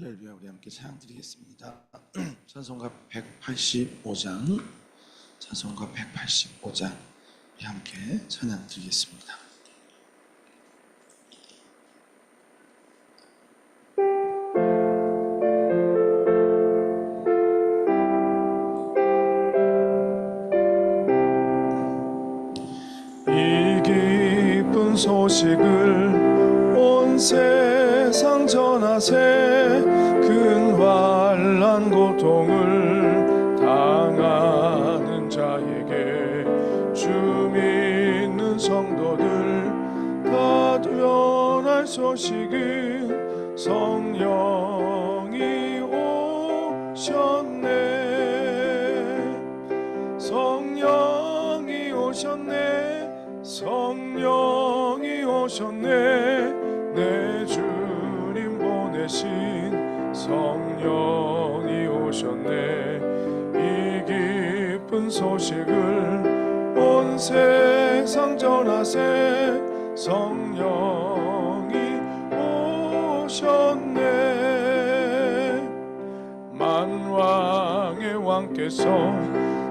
할렐루야 우리 함께 찬양 드리겠습니다. 찬송가 185장 찬송가 185장 우리 함께 찬양 드리겠습니다. 내 주님 보내신 성령이 오셨네. 이 기쁜 소식을 온 세상 전하세 성령이 오셨네. 만왕의 왕께서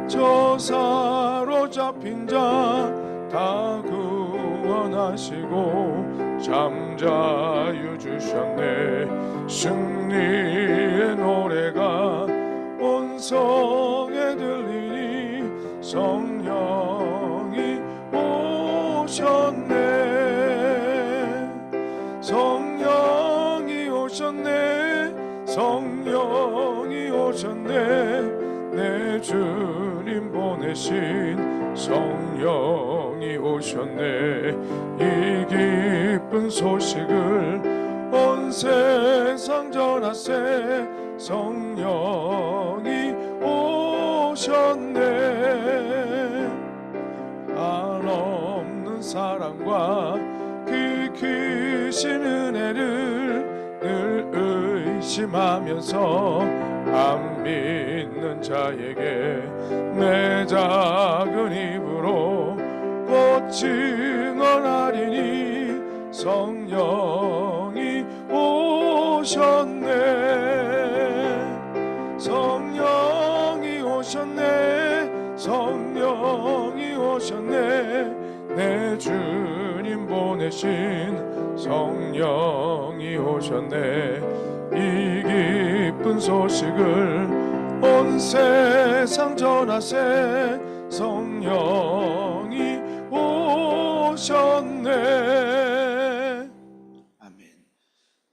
저 사로 잡힌 자 다 구원하시고 잠 자유 주셨네. 승리의 노래가 온 성에 들리니 성령이 오셨네. 성령이 오셨네. 성령이 오셨네. 내 주님 보내신 성령이 오셨네. 이 기쁜 소식을 온 세상 전하세 성령이 오셨네. 한없는 사랑과 그 크신 은혜를 늘 의심하면서 안 믿는 자에게 내 작은 입으로 곧 증언하리니 성령이 오셨네. 성령이 오셨네. 성령이 오셨네. 내 주님 보내신 성령이 오셨네. 이 기쁜 소식을 온 세상 전하세. 성령이 오셨네.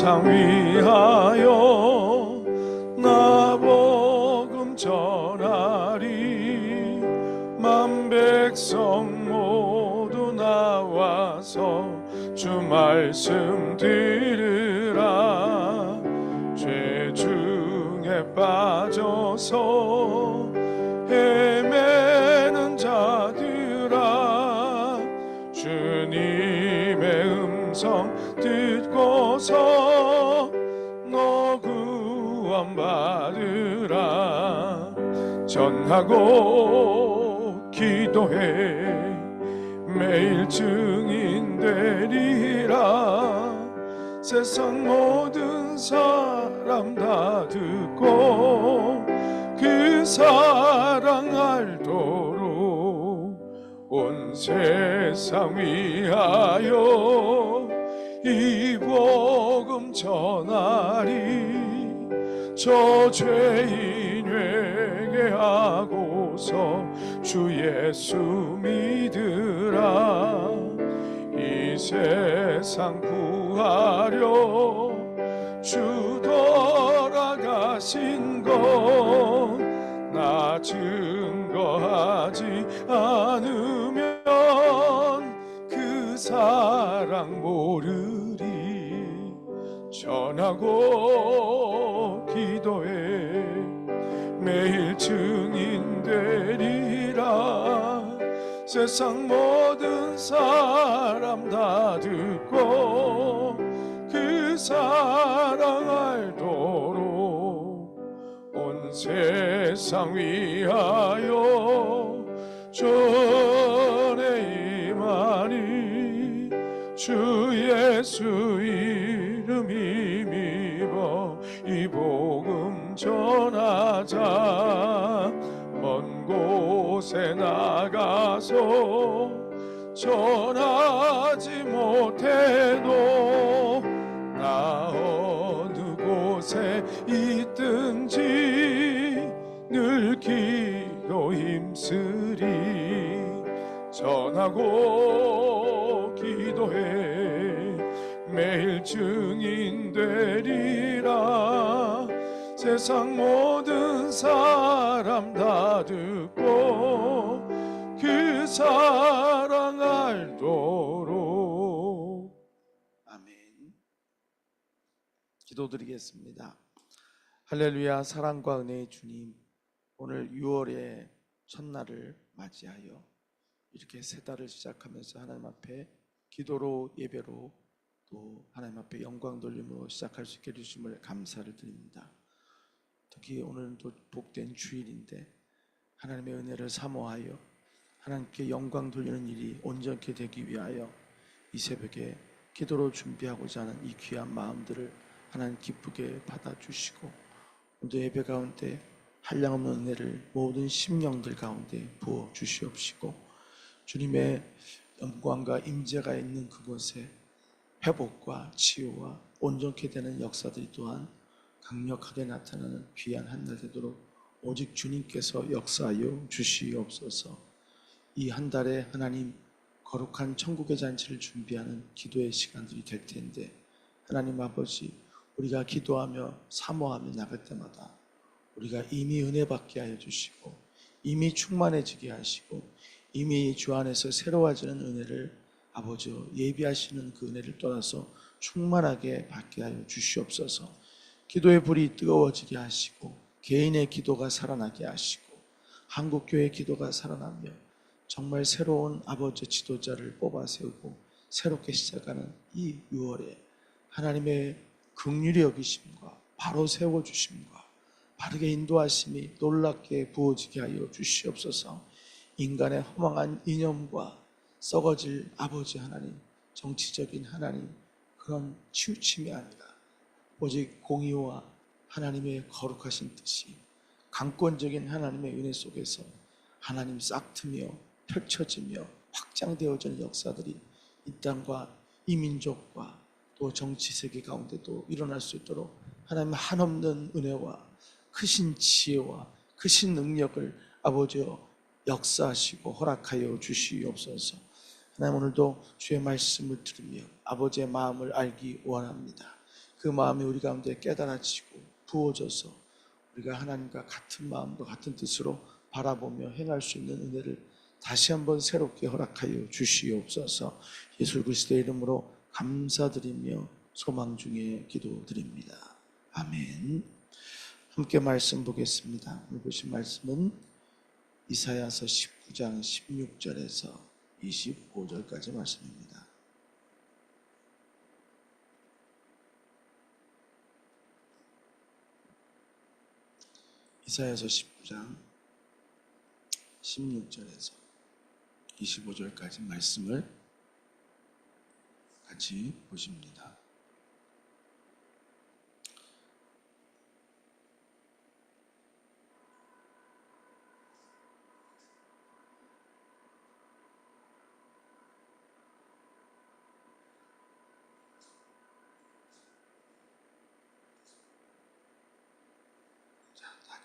세상 위하여 나 복음 전하리. 만 백성 모두 나와서 주 말씀 들 구원 받으라. 전하고 기도해. 매일 증인 되리라. 세상 모든 사람 다 듣고 그 사랑 알도록 온 세상 위하여 이 복음 전하리 저 죄인 회개하고서 주 예수 믿으라. 이 세상 구하려 주 돌아가신 것 나 증거하지 않으면 그 사랑 모르리 전하고 기도해. 매일 증인 되리라. 세상 모든 사람 다 듣고 그 사랑 알도록 온 세상 위하여 전에 임하니 주 예수 이 전하자. 먼 곳에 나가서 전하지 못해도 나 어느 곳에 있든지 늘 기도 힘쓰리. 전하고 기도해. 매일 증인 되리라 세상 모든 사람 다 듣고 그 사랑 알도록 아멘. 기도드리겠습니다. 할렐루야 사랑과 은혜의 주님 오늘 6월의 첫날을 맞이하여 이렇게 새 달을 시작하면서 하나님 앞에 기도로 예배로 또 하나님 앞에 영광 돌림으로 시작할 수 있게 해주심을 감사를 드립니다. 특히 오늘은 또 복된 주일인데 하나님의 은혜를 사모하여 하나님께 영광 돌리는 일이 온전케 되기 위하여 이 새벽에 기도로 준비하고자 하는 이 귀한 마음들을 하나님 기쁘게 받아주시고 오늘 예배 가운데 한량없는 은혜를 모든 심령들 가운데 부어 주시옵시고 주님의 영광과 임재가 있는 그곳에 회복과 치유와 온전케 되는 역사들이 또한 강력하게 나타나는 귀한 한날 되도록 오직 주님께서 역사하여 주시옵소서. 이 한 달에 하나님 거룩한 천국의 잔치를 준비하는 기도의 시간들이 될 텐데 하나님 아버지 우리가 기도하며 사모하며 나갈 때마다 우리가 이미 은혜 받게 하여 주시고 이미 충만해지게 하시고 이미 주 안에서 새로워지는 은혜를 아버지 예비하시는 그 은혜를 떠나서 충만하게 받게 하여 주시옵소서. 기도의 불이 뜨거워지게 하시고 개인의 기도가 살아나게 하시고 한국 교회 기도가 살아나며 정말 새로운 아버지 지도자를 뽑아 세우고 새롭게 시작하는 이 6월에 하나님의 긍휼히 여기심과 바로 세워 주심과 바르게 인도하심이 놀랍게 부어지게 하여 주시옵소서. 인간의 허망한 이념과 썩어질 아버지 하나님, 정치적인 하나님 그런 치우침이 아니라 오직 공의와 하나님의 거룩하신 뜻이 강권적인 하나님의 은혜 속에서 하나님 싹트며 펼쳐지며 확장되어지는 역사들이 이 땅과 이 민족과 또 정치 세계 가운데도 일어날 수 있도록 하나님 한없는 은혜와 크신 지혜와 크신 능력을 아버지여 역사하시고 허락하여 주시옵소서. 하나님 오늘도 주의 말씀을 들으며 아버지의 마음을 알기 원합니다. 그 마음이 우리 가운데 깨달아지고 부어져서 우리가 하나님과 같은 마음과 같은 뜻으로 바라보며 행할 수 있는 은혜를 다시 한번 새롭게 허락하여 주시옵소서. 예수 그리스도의 이름으로 감사드리며 소망 중에 기도드립니다. 아멘. 함께 말씀 보겠습니다. 오늘 보신 말씀은 이사야서 19장 16절에서 25절까지 말씀입니다. 이사야서 19장 16절에서 25절까지 말씀을 같이 보십니다.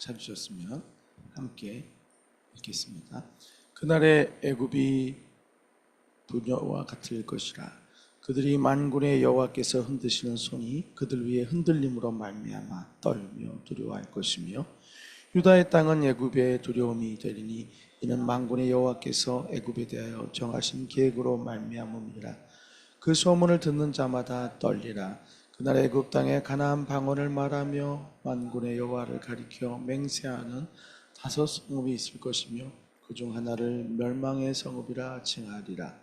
찾으셨으면 함께 읽겠습니다. 그날의 애굽이 부녀와 같을 것이라. 그들이 만군의 여호와께서 흔드시는 손이 그들 위에 흔들림으로 말미암아 떨며 두려워할 것이며 유다의 땅은 애굽의 두려움이 되리니 이는 만군의 여호와께서 애굽에 대하여 정하신 계획으로 말미암음이라. 그 소문을 듣는 자마다 떨리라 그날 애굽 땅에 가나안 방언을 말하며 만군의 여호와를 가리켜 맹세하는 다섯 성읍이 있을 것이며 그 중 하나를 멸망의 성읍이라 칭하리라.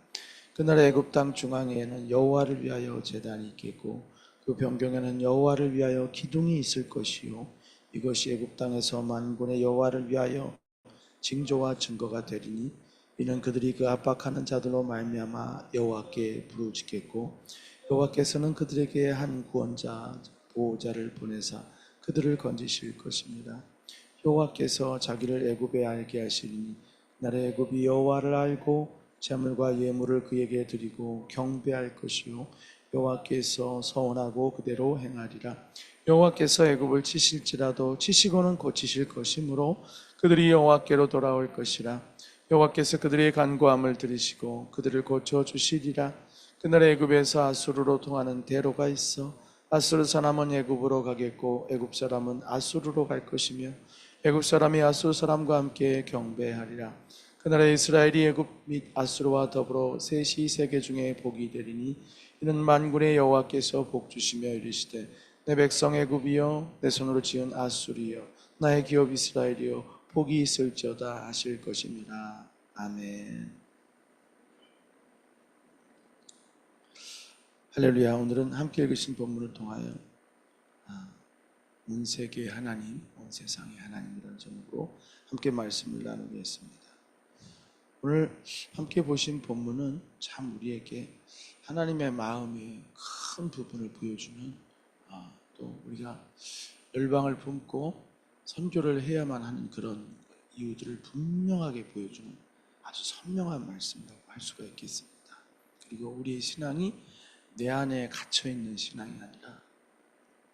그날 애굽 땅 중앙에는 여호와를 위하여 제단이 있겠고 그 변경에는 여호와를 위하여 기둥이 있을 것이요 이것이 애굽 땅에서 만군의 여호와를 위하여 징조와 증거가 되리니 이는 그들이 그 압박하는 자들로 말미암아 여호와께 부르짖겠고 여호와께서는 그들에게 한 구원자 보호자를 보내사 그들을 건지실 것입니다. 여호와께서 자기를 애굽에 알게 하시리니 나의 애굽이 여호와를 알고 재물과 예물을 그에게 드리고 경배할 것이요 여호와께서 서원하고 그대로 행하리라. 여호와께서 애굽을 치실지라도 치시고는 고치실 것이므로 그들이 여호와께로 돌아올 것이라. 여호와께서 그들의 간구함을 들으시고 그들을 고쳐 주시리라. 그날 애굽에서 아수르로 통하는 대로가 있어 아수르 사람은 애굽으로 가겠고 애굽 사람은 아수르로 갈 것이며 애굽 사람이 아수르 사람과 함께 경배하리라. 그날에 이스라엘이 애굽 및 아수르와 더불어 셋이 세계 중에 복이 되리니 이는 만군의 여호와께서 복 주시며 이르시되 내 백성 애굽이여 내 손으로 지은 아수리여 나의 기업 이스라엘이여 복이 있을지어다 하실 것입니다. 아멘. 할렐루야. 오늘은 함께 읽으신 본문을 통하여 아, 온 세계의 하나님, 온 세상의 하나님이라는 제목으로 함께 말씀을 나누겠습니다. 오늘 함께 보신 본문은 참 우리에게 하나님의 마음의 큰 부분을 보여주는 아, 또 우리가 열방을 품고 선교를 해야만 하는 그런 이유들을 분명하게 보여주는 아주 선명한 말씀이라고 할 수가 있겠습니다. 그리고 우리의 신앙이 내 안에 갇혀 있는 신앙이 아니라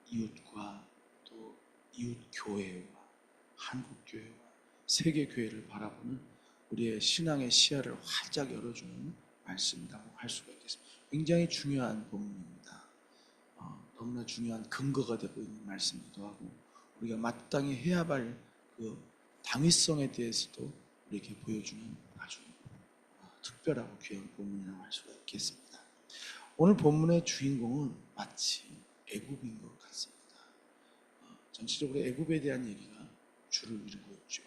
이웃과 또 이웃 교회와 한국 교회와 세계 교회를 바라보는 우리의 신앙의 시야를 활짝 열어주는 말씀이라고 할 수가 있겠습니다. 굉장히 중요한 본문입니다. 어, 너무나 중요한 근거가 되고 있는 말씀이기도 하고 우리가 마땅히 해야 할그 당위성에 대해서도 우리에게 보여주는 아주 어, 특별하고 귀한 본문이라고 할 수가 있겠습니다. 오늘 본문의 주인공은 마치 애굽인 것 같습니다. 어, 전체적으로 애굽에 대한 얘기가 주를 이루고 있죠.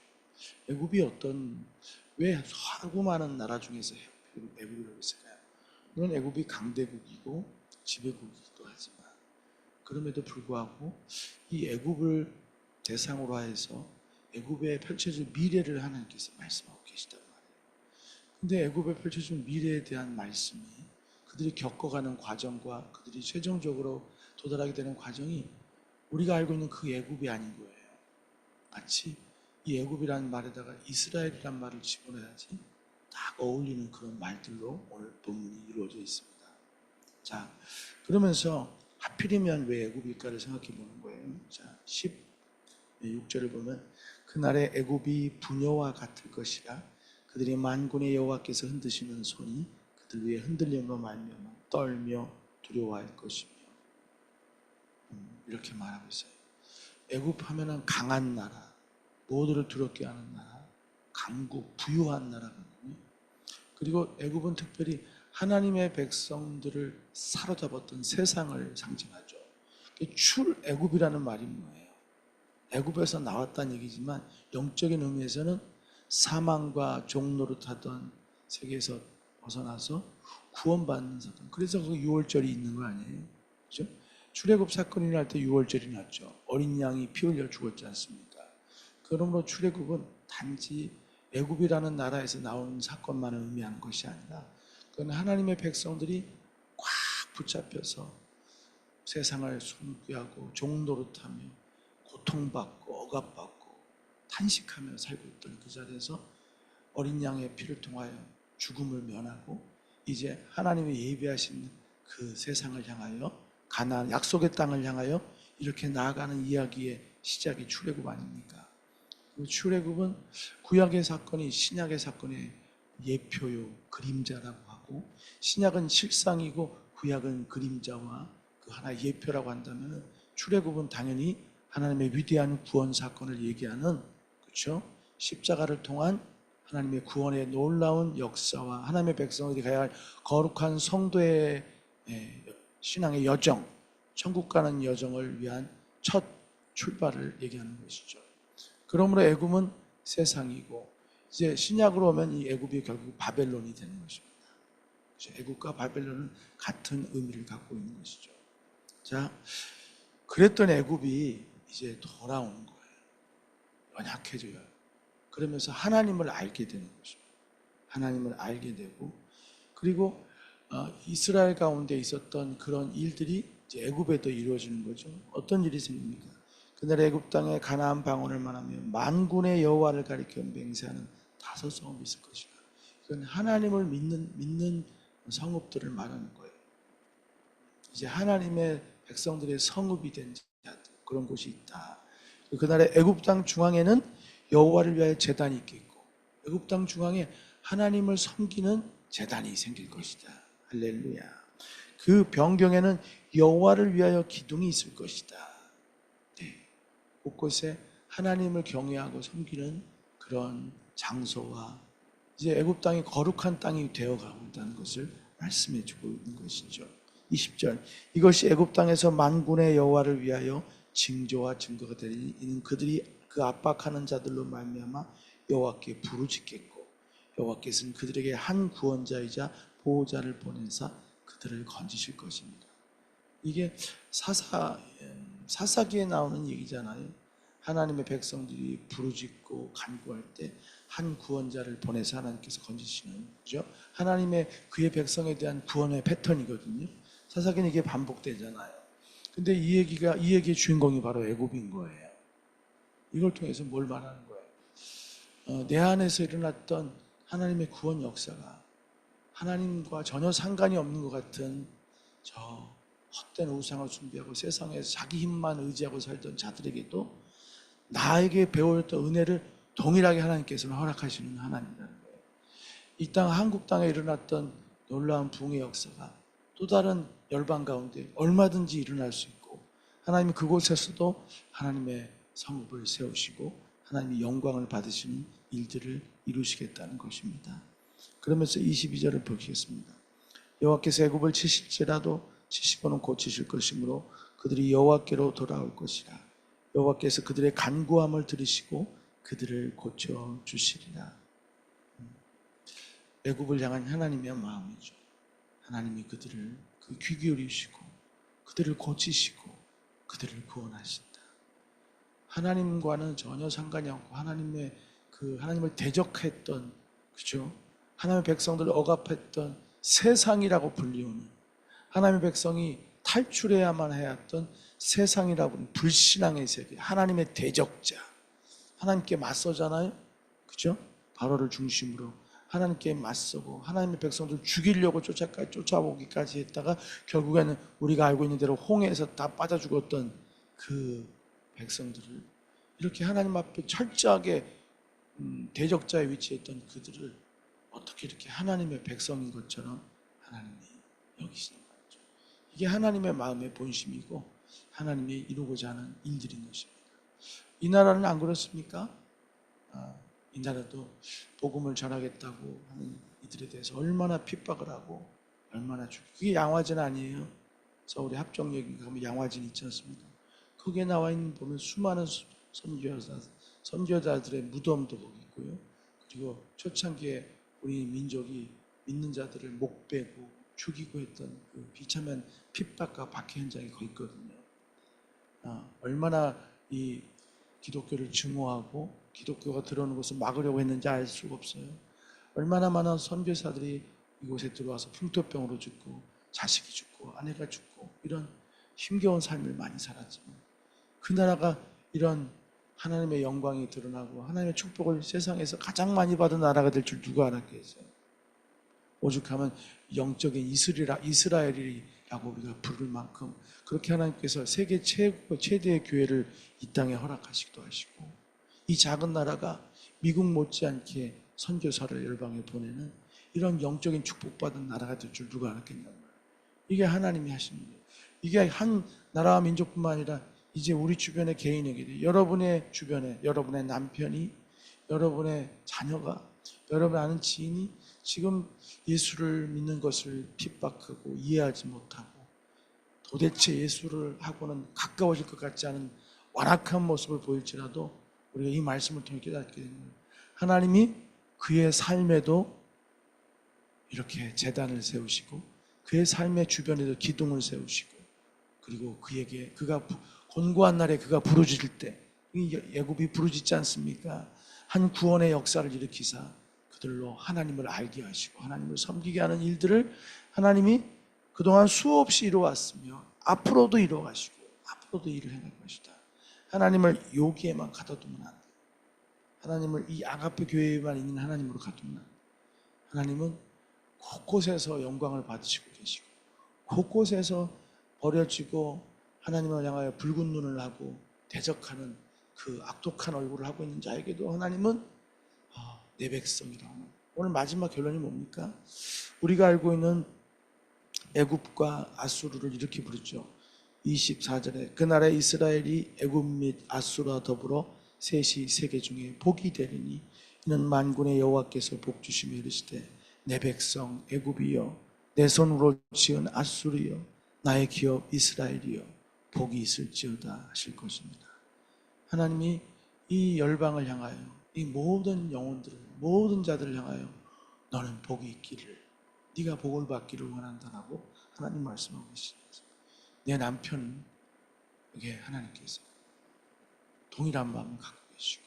애굽이 어떤 왜 하고 많은 나라 중에서 애굽이라고 했을까요? 물론 애굽이 강대국이고 지배국이기도 하지만 그럼에도 불구하고 이 애굽을 대상으로 해서 애굽에 펼쳐질 미래를 하나님께서 말씀하고 계시단 말이에요. 근데 애굽에 펼쳐진 미래에 대한 말씀이 그들이 겪어가는 과정과 그들이 최종적으로 도달하게 되는 과정이 우리가 알고 있는 그 애굽이 아닌 거예요. 마치 이 애굽이라는 말에다가 이스라엘이란 말을 집어넣어야지 딱 어울리는 그런 말들로 오늘 본문이 이루어져 있습니다. 자, 그러면서 하필이면 왜 애굽일까를 생각해 보는 거예요. 자, 16절을 보면 그날의 애굽이 부녀와 같을 것이라 그들이 만군의 여호와께서 흔드시는 손이 그들 위에 흔들림으로 말미암아 떨며 두려워할 것이며 음, 이렇게 말하고 있어요. 애굽 하면은 강한 나라, 모두를 두렵게 하는 나라, 강국, 부유한 나라거든요. 그리고 애굽은 특별히 하나님의 백성들을 사로잡았던 세상을 상징하죠. 출 애굽이라는 말이 뭐예요? 애굽에서 나왔다는 얘기지만 영적인 의미에서는 사망과 종노릇하던 세계에서 벗어나서 구원받는 사건. 그래서 그 6월절이 있는 거 아니에요? 그죠? 출애굽 사건이 날 때 6월절이 났죠. 어린 양이 피 흘려 죽었지 않습니까? 그러므로 출애굽은 단지 애굽이라는 나라에서 나온 사건만을 의미하는 것이 아니라 그건 하나님의 백성들이 꽉 붙잡혀서 세상을 숨기하고 종노릇하며 고통받고 억압받고 탄식하며 살고 있던 그 자리에서 어린 양의 피를 통하여 죽음을 면하고 이제 하나님의 예비하신 그 세상을 향하여 가나안 약속의 땅을 향하여 이렇게 나아가는 이야기의 시작이 출애굽 아닙니까? 그 출애굽은 구약의 사건이 신약의 사건의 예표요 그림자라고 하고 신약은 실상이고 구약은 그림자와 그 하나의 예표라고 한다면 출애굽은 당연히 하나님의 위대한 구원 사건을 얘기하는 그렇죠 십자가를 통한 하나님의 구원의 놀라운 역사와 하나님의 백성들이 가야 할 거룩한 성도의 예, 신앙의 여정, 천국 가는 여정을 위한 첫 출발을 얘기하는 것이죠. 그러므로 애굽은 세상이고 이제 신약으로 오면 이 애굽이 결국 바벨론이 되는 것입니다. 애굽과 바벨론은 같은 의미를 갖고 있는 것이죠. 자, 그랬던 애굽이 이제 돌아오는 거예요. 연약해져요. 그러면서 하나님을 알게 되는 것입니다. 하나님을 알게 되고 그리고 어, 이스라엘 가운데 있었던 그런 일들이 애굽에도 이루어지는 거죠. 어떤 일이 생깁니까? 그날 애굽 땅에 가나안 방언을 말하며 만군의 여호와를 가리켜 맹세하는 다섯 성읍이 있을 것이다. 이건 하나님을 믿는 믿는 성읍들을 말하는 거예요. 이제 하나님의 백성들의 성읍이 된 그런 곳이 있다. 그날의 애굽 땅 중앙에는 여호와를 위하여 제단이 있겠고 애굽 땅 중앙에 하나님을 섬기는 제단이 생길 것이다. 할렐루야. 그 변경에는 여호와를 위하여 기둥이 있을 것이다. 네. 곳곳에 하나님을 경외하고 섬기는 그런 장소와 이제 애굽 땅이 거룩한 땅이 되어 가고 있다는 것을 말씀해 주고 있는 것이죠. 20절 이것이 애굽 땅에서 만군의 여호와를 위하여 징조와 증거가 되니 이는 그들이 그 압박하는 자들로 말미암아 여호와께 부르짖겠고 여호와께서는 그들에게 한 구원자이자 보호자를 보내사 그들을 건지실 것입니다. 이게 사사 사사기에 나오는 얘기잖아요. 하나님의 백성들이 부르짖고 간구할 때 한 구원자를 보내서 하나님께서 건지시는 거죠. 하나님의 그의 백성에 대한 구원의 패턴이거든요. 사사기는 이게 반복되잖아요. 근데 이 얘기가 이 얘기의 주인공이 바로 애굽인 거예요. 이걸 통해서 뭘 말하는 거예요? 어, 내 안에서 일어났던 하나님의 구원 역사가 하나님과 전혀 상관이 없는 것 같은 저 헛된 우상을 숭배하고 세상에서 자기 힘만 의지하고 살던 자들에게도 나에게 배웠던 은혜를 동일하게 하나님께서는 허락하시는 하나님이라는 거예요. 이 땅 한국 땅에 일어났던 놀라운 붕의 역사가 또 다른 열방 가운데 얼마든지 일어날 수 있고 하나님이 그곳에서도 하나님의 성읍을 세우시고 하나님이 영광을 받으시는 일들을 이루시겠다는 것입니다. 그러면서 22절을 보시겠습니다. 여호와께서 애굽을 치실지라도 치시고는 고치실 것이므로 그들이 여호와께로 돌아올 것이라. 여호와께서 그들의 간구함을 들으시고 그들을 고쳐 주시리라. 음. 애굽을 향한 하나님의 마음이죠. 하나님이 그들을 그 귀 기울이시고 그들을 고치시고 그들을 구원하신다. 하나님과는 전혀 상관이 없고 하나님의 그 하나님을 대적했던 그죠? 하나님의 백성들을 억압했던 세상이라고 불리우는 하나님의 백성이 탈출해야만 해야 했던 세상이라고 하는 불신앙의 세계, 하나님의 대적자, 하나님께 맞서잖아요, 그죠? 바로를 중심으로 하나님께 맞서고 하나님의 백성들 죽이려고 쫓아까 쫓아오기까지 했다가 결국에는 우리가 알고 있는 대로 홍해에서 다 빠져 죽었던 그 백성들을 이렇게 하나님 앞에 철저하게 음, 대적자의 위치에 있던 그들을 어떻게 이렇게 하나님의 백성인 것처럼 하나님이 여기시는 거죠. 이게 하나님의 마음의 본심이고 하나님이 이루고자 하는 일들인 것입니다. 이 나라는 안 그렇습니까? 아, 이 나라도 복음을 전하겠다고 하는 이들에 대해서 얼마나 핍박을 하고 얼마나 죽. 그게 양화진 아니에요. 서울의 합정역인가 하면 양화진 있지 않습니까? 거기에 나와 있는 보면 수많은 수- 선교사 선교자들의 무덤도 거기 있고요. 그리고 초창기에 우리 민족이 믿는 자들을 목 빼고 죽이고 했던 그 비참한 핍박과 박해 현장이 거기 있거든요. 아, 얼마나 이 기독교를 증오하고 기독교가 들어오는 것을 막으려고 했는지 알 수가 없어요. 얼마나 많은 선교사들이 이곳에 들어와서 풍토병으로 죽고 자식이 죽고 아내가 죽고 이런 힘겨운 삶을 많이 살았지만 그 나라가 이런 하나님의 영광이 드러나고 하나님의 축복을 세상에서 가장 많이 받은 나라가 될 줄 누가 알았겠어요? 오죽하면 영적인 이스라엘, 이스라엘이라고 우리가 부를 만큼 그렇게 하나님께서 세계 최고 최대의 교회를 이 땅에 허락하시기도 하시고 이 작은 나라가 미국 못지않게 선교사를 열방에 보내는 이런 영적인 축복받은 나라가 될 줄 누가 알았겠냐고. 이게 하나님이 하시는 거예요. 이게 한 나라와 민족뿐만 아니라 이제 우리 주변의 개인에게 여러분의 주변에 여러분의 남편이 여러분의 자녀가 여러분 아는 지인이 지금 예수를 믿는 것을 핍박하고 이해하지 못하고 도대체 예수를 하고는 가까워질 것 같지 않은 완악한 모습을 보일지라도 우리가 이 말씀을 통해 깨닫게 되는. 하나님이 그의 삶에도 이렇게 재단을 세우시고 그의 삶의 주변에도 기둥을 세우시고 그리고 그에게 그가 부- 곤고한 날에 그가 부르짖을 때이 예굽이 부르짖지 않습니까? 한 구원의 역사를 일으키사 그들로 하나님을 알게 하시고 하나님을 섬기게 하는 일들을 하나님이 그동안 수없이 이루어왔으며 앞으로도 이루어가시고 앞으로도 일을 행할 것이다. 하나님을 여기에만 가둬두면 안 돼. 하나님을 이 아가페 교회에만 있는 하나님으로 가두면 안 돼. 하나님은 곳곳에서 영광을 받으시고 계시고 곳곳에서 버려지고 하나님을 향하여 붉은 눈을 하고 대적하는 그 악독한 얼굴을 하고 있는 자에게도 하나님은 아, 내 백성이라고 오늘 마지막 결론이 뭡니까? 우리가 알고 있는 애굽과 아수르를 이렇게 부르죠. 24절에 그날에 이스라엘이 애굽 및 아수르와 더불어 셋이 세계 중에 복이 되리니 이는 만군의 여호와께서 복 주시며 이르시되 내 백성 애굽이여 내 손으로 지은 아수르여 나의 기업 이스라엘이여 복이 있을지어다 하실 것입니다. 하나님이 이 열방을 향하여 이 모든 영혼들을 모든 자들을 향하여 너는 복이 있기를 네가 복을 받기를 원한다라고 하나님 말씀하고 계십니다. 내 남편에게 하나님께서 동일한 마음을 갖고 계시고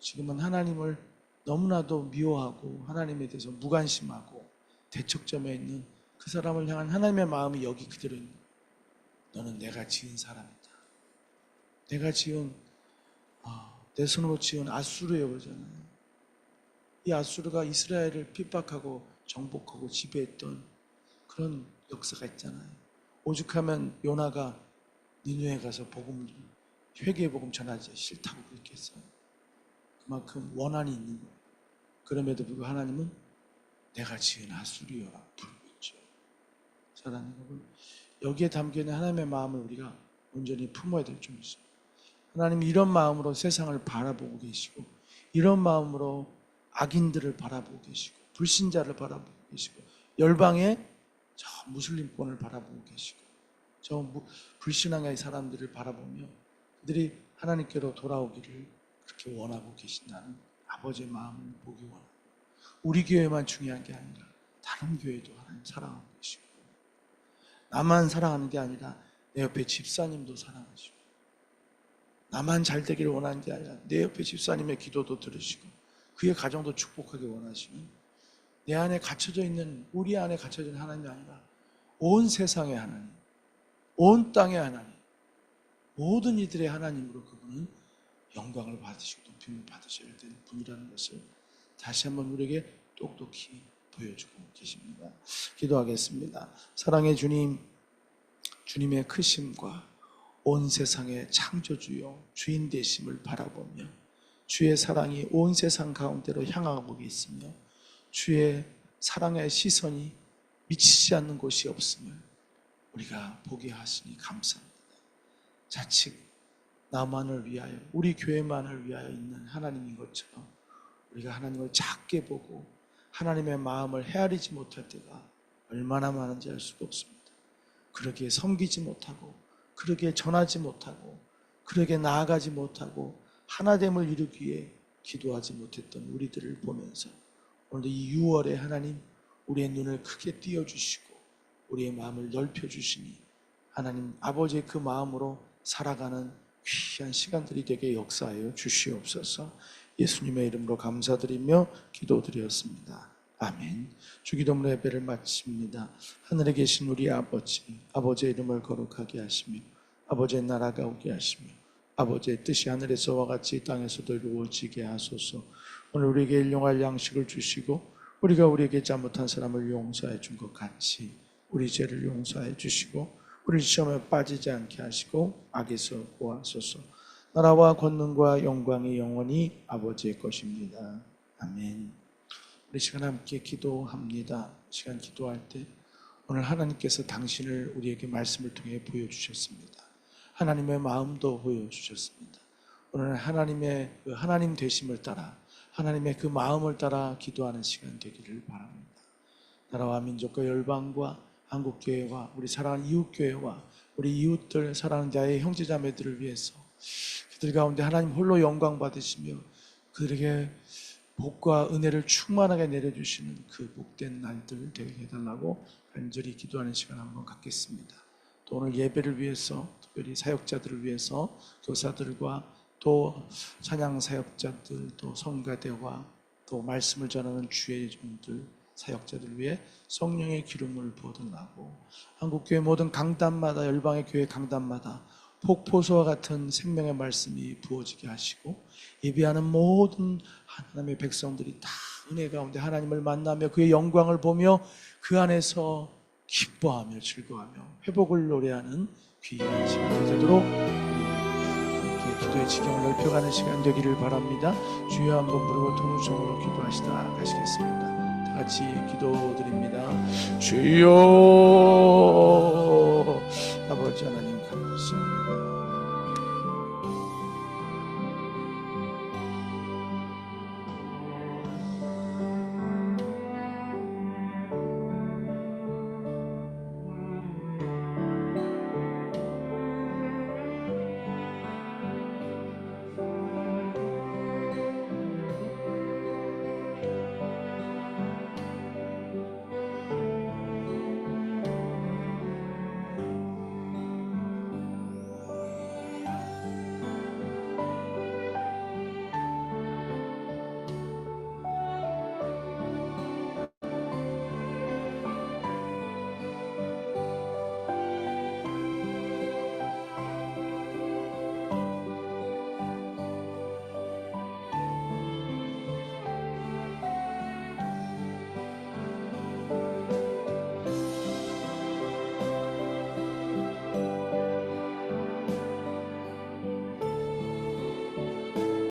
지금은 하나님을 너무나도 미워하고 하나님에 대해서 무관심하고 대척점에 있는 그 사람을 향한 하나님의 마음이 여기 그대로 있는. 너는 내가 지은 사람이다. 내가 지은 아, 내 손으로 지은 아수르에 그러잖아요. 이 아수르가 이스라엘을 핍박하고 정복하고 지배했던 그런 역사가 있잖아요. 오죽하면 요나가 니누에 가서 복음 회개의 복음 전하지 싫다고 그렇게 했어요. 그만큼 원한이 있는 거예요. 그럼에도 불구하고 하나님은 내가 지은 아수리여라 부르고 있죠. 사랑하는 여러분, 여기에 담겨 있는 하나님의 마음을 우리가 온전히 품어야 될줄 믿습니다. 하나님 이런 마음으로 세상을 바라보고 계시고 이런 마음으로 악인들을 바라보고 계시고 불신자를 바라보고 계시고 열방의 저 무슬림권을 바라보고 계시고 저 무- 불신앙의 사람들을 바라보며 그들이 하나님께로 돌아오기를 그렇게 원하고 계신다는 아버지의 마음을 보기 원합니다. 우리 교회만 중요한 게 아니라 다른 교회도 하나님 사랑하고 계시고 나만 사랑하는 게 아니라 내 옆에 집사님도 사랑하시고 나만 잘 되기를 원하는 게 아니라 내 옆에 집사님의 기도도 들으시고 그의 가정도 축복하기 원하시는 내 안에 갇혀져 있는 우리 안에 있는 하나님이 아니라 온 세상의 하나님, 온 땅의 하나님, 모든 이들의 하나님으로 그분은 영광을 받으시고 높임을 받으셔야 되는 분이라는 것을 다시 한번 우리에게 똑똑히 보여주고 계십니다. 기도하겠습니다. 사랑의 주님, 주님의 크심과 온 세상의 창조주요 주인 되심을 바라보며 주의 사랑이 온 세상 가운데로 향하고 있으며 주의 사랑의 시선이 미치지 않는 곳이 없음을 우리가 보게 하시니 감사합니다. 자칫 나만을 위하여 우리 교회만을 위하여 있는 하나님인 것처럼 우리가 하나님을 작게 보고 하나님의 마음을 헤아리지 못할 때가 얼마나 많은지 알 수가 없습니다. 그러기에 섬기지 못하고 그러기에 전하지 못하고 그러기에 나아가지 못하고 하나됨을 이루기 위해 기도하지 못했던 우리들을 보면서 오늘 이 6월에 하나님 우리의 눈을 크게 띄어주시고 우리의 마음을 넓혀주시니 하나님 아버지의 그 마음으로 살아가는 귀한 시간들이 되게 역사하여 주시옵소서 예수님의 이름으로 감사드리며 기도드렸습니다. 아멘. 주기도문 예배를 마칩니다. 하늘에 계신 우리 아버지, 아버지의 이름을 거룩하게 하시며 아버지의 나라가 오게 하시며 아버지의 뜻이 하늘에서와 같이 이 땅에서도 이루어지게 하소서. 오늘 우리에게 일용할 양식을 주시고 우리가 우리에게 잘못한 사람을 용서해 준 것 같이 우리 죄를 용서해 주시고 우리 시험에 빠지지 않게 하시고 악에서 구하소서. 나라와 권능과 영광이 영원히 아버지의 것입니다. 아멘. 우리 시간 함께 기도합니다. 시간 기도할 때 오늘 하나님께서 당신을 우리에게 말씀을 통해 보여주셨습니다. 하나님의 마음도 보여주셨습니다. 오늘 하나님의 그 하나님 되심을 따라 하나님의 그 마음을 따라 기도하는 시간 되기를 바랍니다. 나라와 민족과 열방과 한국 교회와 우리 사랑하는 이웃 교회와 우리 이웃들 사랑하는 자의 형제자매들을 위해서 그들 가운데 하나님 홀로 영광 받으시며 그들에게 복과 은혜를 충만하게 내려주시는 그 복된 날들 되게 해달라고 간절히 기도하는 시간 한번 갖겠습니다. 또 오늘 예배를 위해서 특별히 사역자들을 위해서 교사들과 또 찬양 사역자들 또 성가대와 또 말씀을 전하는 주의 종들 사역자들 위해 성령의 기름을 부어달라고 한국교회 모든 강단마다 열방의 교회 강단마다 폭포수와 같은 생명의 말씀이 부어지게 하시고 예배하는 모든 하나님의 백성들이 다 은혜 가운데 하나님을 만나며 그의 영광을 보며 그 안에서 기뻐하며 즐거워하며 회복을 노래하는 귀한 시간 되도록 함께 기도의 지경을 넓혀가는 시간 되기를 바랍니다. 주여 한번 부르고 통성으로 기도하시다 가시겠습니다. 다 같이 기도드립니다. 주여 아버지 하나님 감사합니다.